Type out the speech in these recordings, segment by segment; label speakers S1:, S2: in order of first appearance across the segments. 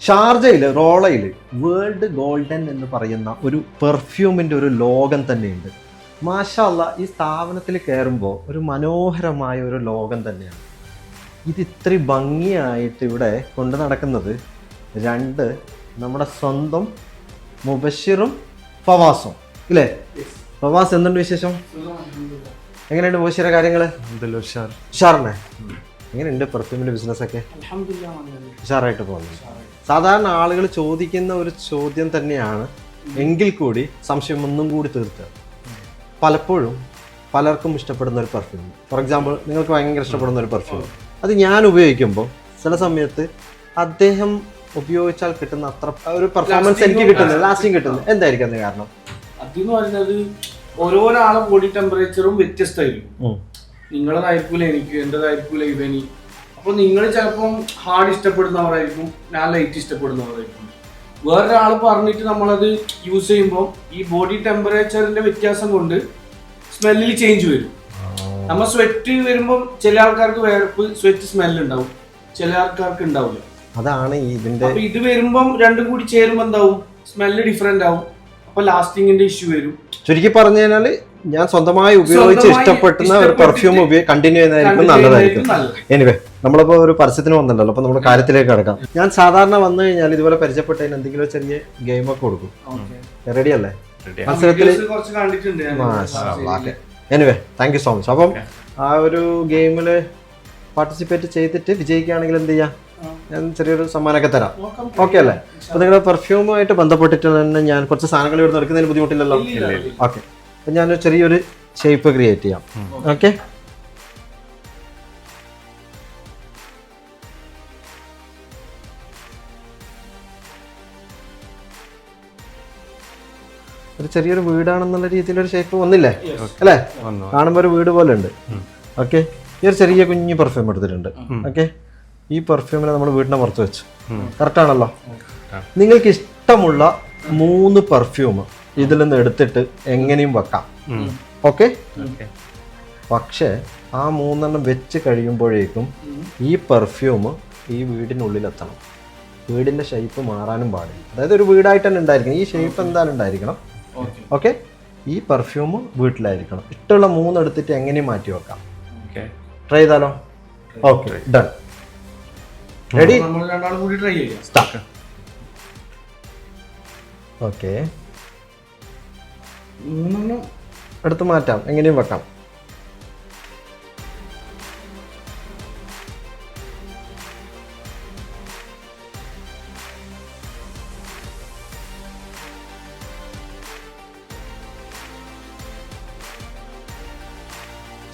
S1: ഷാർജയിൽ റോളയിൽ world golden എന്ന് പറയുന്ന ഒരു പെർഫ്യൂമിന്റെ ഒരു ലോകം തന്നെയുണ്ട്. മാഷല്ല ഈ സ്ഥാപനത്തിൽ കയറുമ്പോൾ ഒരു മനോഹരമായ ഒരു ലോകം തന്നെയാണ്. ഇത് ഇത്രയും ഭംഗിയായിട്ട് ഇവിടെ കൊണ്ടു നടക്കുന്നത് രണ്ട് നമ്മുടെ സ്വന്തം മുബഷിറും ഫവാസും. ഇല്ലേ? ഫവാസ് എന്തുണ്ട് വിശേഷം? എങ്ങനെയുണ്ട് മുബഷിറെ കാര്യങ്ങൾ
S2: ഉഷാർ?
S1: ഉഷാറിനെ? എങ്ങനെയുണ്ട് പെർഫ്യൂമിന്റെ ബിസിനസ്സൊക്കെ ഉഷാറായിട്ട് പോകുന്നു. സാധാരണ ആളുകൾ ചോദിക്കുന്ന ഒരു ചോദ്യം തന്നെയാണ് എങ്കിൽ കൂടി സംശയം ഒന്നും കൂടി തീർത്ത്. പലപ്പോഴും പലർക്കും ഇഷ്ടപ്പെടുന്ന ഒരു പെർഫ്യൂം ഫോർ എക്സാമ്പിൾ നിങ്ങൾക്ക് ഭയങ്കര ഇഷ്ടപ്പെടുന്ന ഒരു പെർഫ്യൂം അത് ഞാൻ ഉപയോഗിക്കുമ്പോൾ ചില സമയത്ത് അദ്ദേഹം ഉപയോഗിച്ചാൽ കിട്ടുന്ന അത്ര ഒരു പെർഫോമൻസ് എനിക്ക് കിട്ടുന്നത് ലാസ്റ്റിംഗ് കിട്ടുന്നത് എന്തായിരിക്കും അതിന് കാരണം?
S3: അതെന്ന് പറയുന്നത് ഓരോരാളും ബോഡി ടെമ്പറേച്ചറും വ്യത്യസ്തമായിരിക്കും. നിങ്ങളതായിരിക്കൂല എനിക്ക് എന്റെതായിരിക്കൂല ഇവനി. അപ്പൊ നിങ്ങൾ ചിലപ്പം ഹാർഡ് ഇഷ്ടപ്പെടുന്നവരായിരിക്കും ഞാൻ ലൈറ്റ് ഇഷ്ടപ്പെടുന്നവരായിരിക്കും. വേറൊരാൾ പറഞ്ഞിട്ട് നമ്മളത് യൂസ് ചെയ്യുമ്പോൾ ഈ ബോഡി ടെമ്പറേച്ചറിന്റെ വ്യത്യാസം കൊണ്ട് സ്മെല്ലിൽ ചേഞ്ച് വരും. നമ്മൾ സ്വെറ്റ് വരുമ്പോൾ ചില ആൾക്കാർക്ക് വേർപ്പ് സ്വെറ്റ് സ്മെല്ല് ഉണ്ടാവും. ചില ആൾക്കാർക്ക് ഉണ്ടാവില്ല.
S1: അതാണ് ഇതിന്റെ
S3: ഇത് വരുമ്പം രണ്ടും കൂടി ചേരുമ്പോൾ എന്താവും? സ്മെല്ല് ഡിഫറെന്റ് ആവും. അപ്പൊ ലാസ്റ്റിങ്ങിന്റെ ഇഷ്യൂ വരും.
S1: ചുരുക്കി പറഞ്ഞു കഴിഞ്ഞാൽ ഞാൻ സ്വന്തമായി ഉപയോഗിച്ച് ഇഷ്ടപ്പെടുന്ന ഒരു പെർഫ്യൂം കണ്ടിന്യൂ ചെയ്യുന്നതായിരിക്കും നല്ലതായിരിക്കും. എനിവേ നമ്മളിപ്പോ ഒരു പരസ്യത്തിന് വന്നിട്ടുണ്ടല്ലോ അപ്പോൾ നമ്മുടെ കാര്യത്തിലേക്ക് കിടക്കാം. ഞാൻ സാധാരണ വന്നു കഴിഞ്ഞാൽ ഇതുപോലെ പരിചയപ്പെട്ടതിന് എന്തെങ്കിലും ചെറിയ ഗെയിം ഒക്കെ കൊടുക്കും. റെഡി അല്ലേ? മത്സരത്തിൽ
S3: കുറച്ച് കണ്ടിട്ടുണ്ട് ഞാൻ.
S1: Anyway thank you so much അപ്പം ആ ഒരു ഗെയിമിൽ പാർട്ടിസിപ്പേറ്റ് ചെയ്തിട്ട് വിജയിക്കുകയാണെങ്കിൽ എന്ത് ചെയ്യാം? ഞാൻ ചെറിയൊരു സമ്മാനമൊക്കെ തരാം. ഓക്കെ അല്ലേ? അപ്പൊ നിങ്ങളുടെ പെർഫ്യൂമുമായിട്ട് ബന്ധപ്പെട്ടിട്ട് തന്നെ ഞാൻ കുറച്ച് സാധനങ്ങൾ ഇവിടെ നിൽക്കുന്നതിന് ബുദ്ധിമുട്ടില്ലല്ലോ. ഓക്കെ അപ്പൊ ഞാനൊരു ചെറിയൊരു ഷേപ്പ് ക്രിയേറ്റ് ചെയ്യാം. ഓക്കെ ഒരു ചെറിയൊരു വീടാണെന്നുള്ള രീതിയിലൊരു ഷേപ്പ് വന്നില്ലേ? അല്ലേ?
S2: കാണുമ്പോ
S1: കാണുമ്പോൾ ഒരു വീട് പോലെ ഉണ്ട്. ഓക്കെ ഈ ഒരു ചെറിയ കുഞ്ഞു പെർഫ്യൂം എടുത്തിട്ടുണ്ട്. ഓക്കെ ഈ പെർഫ്യൂമിനെ നമ്മൾ വീടിന്റെ പുറത്ത് വെച്ചു. കറക്റ്റ് ആണല്ലോ? നിങ്ങൾക്ക് ഇഷ്ടമുള്ള മൂന്ന് പെർഫ്യൂം ഇതിൽ നിന്ന് എടുത്തിട്ട് എങ്ങനെയും വെക്കാം. ഓക്കെ പക്ഷേ ആ മൂന്നെണ്ണം വെച്ച് കഴിയുമ്പോഴേക്കും ഈ പെർഫ്യൂം ഈ വീടിനുള്ളിലെത്തണം വീടിന്റെ ഷേപ്പ് മാറാനും പാടില്ല. അതായത് ഒരു വീടായിട്ട് തന്നെ ഉണ്ടായിരിക്കണം. ഈ ഷേപ്പ് എന്തായാലും ഉണ്ടായിരിക്കണം. ഓക്കെ ഈ പെർഫ്യൂം വീട്ടിലായിരിക്കണം. ഇഷ്ടമുള്ള മൂന്നെടുത്തിട്ട് എങ്ങനെയും മാറ്റി വെക്കാം.
S2: ഓക്കെ
S1: ട്രൈ ചെയ്താലോ? ഓക്കെ ഡൺ റെഡി
S3: നമ്മൾ രണ്ടാളും കൂടി ട്രൈ ചെയ്യാം.
S1: സ്റ്റാർട്ട് ഓക്കെ
S3: മൂന്നെണ്ണം.
S1: എടുത്ത് മാറ്റാം. എങ്ങനെയും വെക്കാം.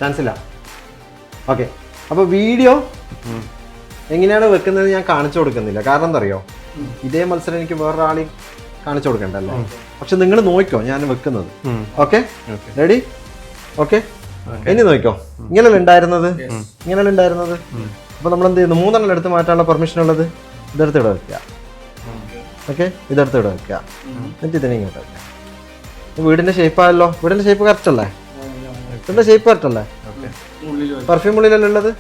S1: ചാൻസ് ഇല്ല. ഓക്കെ അപ്പോൾ വീഡിയോ എങ്ങനെയാണ് വെക്കുന്നത് ഞാൻ കാണിച്ചു കൊടുക്കുന്നില്ല. കാരണം എന്താ അറിയോ ഇതേ മത്സരം എനിക്ക് വേറൊരാളി കാണിച്ചു കൊടുക്കണ്ടല്ലോ? പക്ഷെ നിങ്ങൾ നോക്കോ ഞാൻ വെക്കുന്നത്. ഓക്കെ? Ready okay? ഇനി നോക്കോ. ഇങ്ങനെയല്ല ഉണ്ടായിരുന്നത്? ഇങ്ങനെയല്ല ഉണ്ടായിരുന്നത്? അപ്പൊ നമ്മൾ എന്ത് ചെയ്യുന്നു? മൂന്നെണ്ണം എടുത്ത് മാറ്റാനുള്ള പെർമിഷൻ ഉള്ളത് ഇതെടുത്ത് ഇവിടെ വെക്കുക. ഓക്കെ? ഇതെടുത്ത് ഇവിടെ വെക്കുക. എന്നിട്ട് ഇതിനെ ഇങ്ങോട്ട് വെക്കുക. വീടിന്റെ ഷേപ്പ് ആയല്ലോ. വീടിന്റെ ഷേപ്പ് കറക്റ്റ് അല്ലേ? വീടിന്റെ ഷേപ്പ് കറക്റ്റ് അല്ലേ? പെർഫ്യൂം ഉള്ളിലല്ലേ ഉള്ളത്?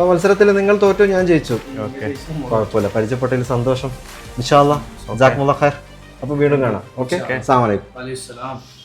S1: അപ്പൊ മത്സരത്തിൽ നിങ്ങൾ തോറ്റു ഞാൻ ജയിച്ചു.
S2: ഓക്കെ.
S1: കുഴപ്പമില്ല. പരിചയപ്പെട്ടതിൽ സന്തോഷം. ഇൻഷാല്ല ഖൈർ. അപ്പൊ വീണ്ടും കാണാം. ഓക്കെ? അസ്സാം വലൈക്കും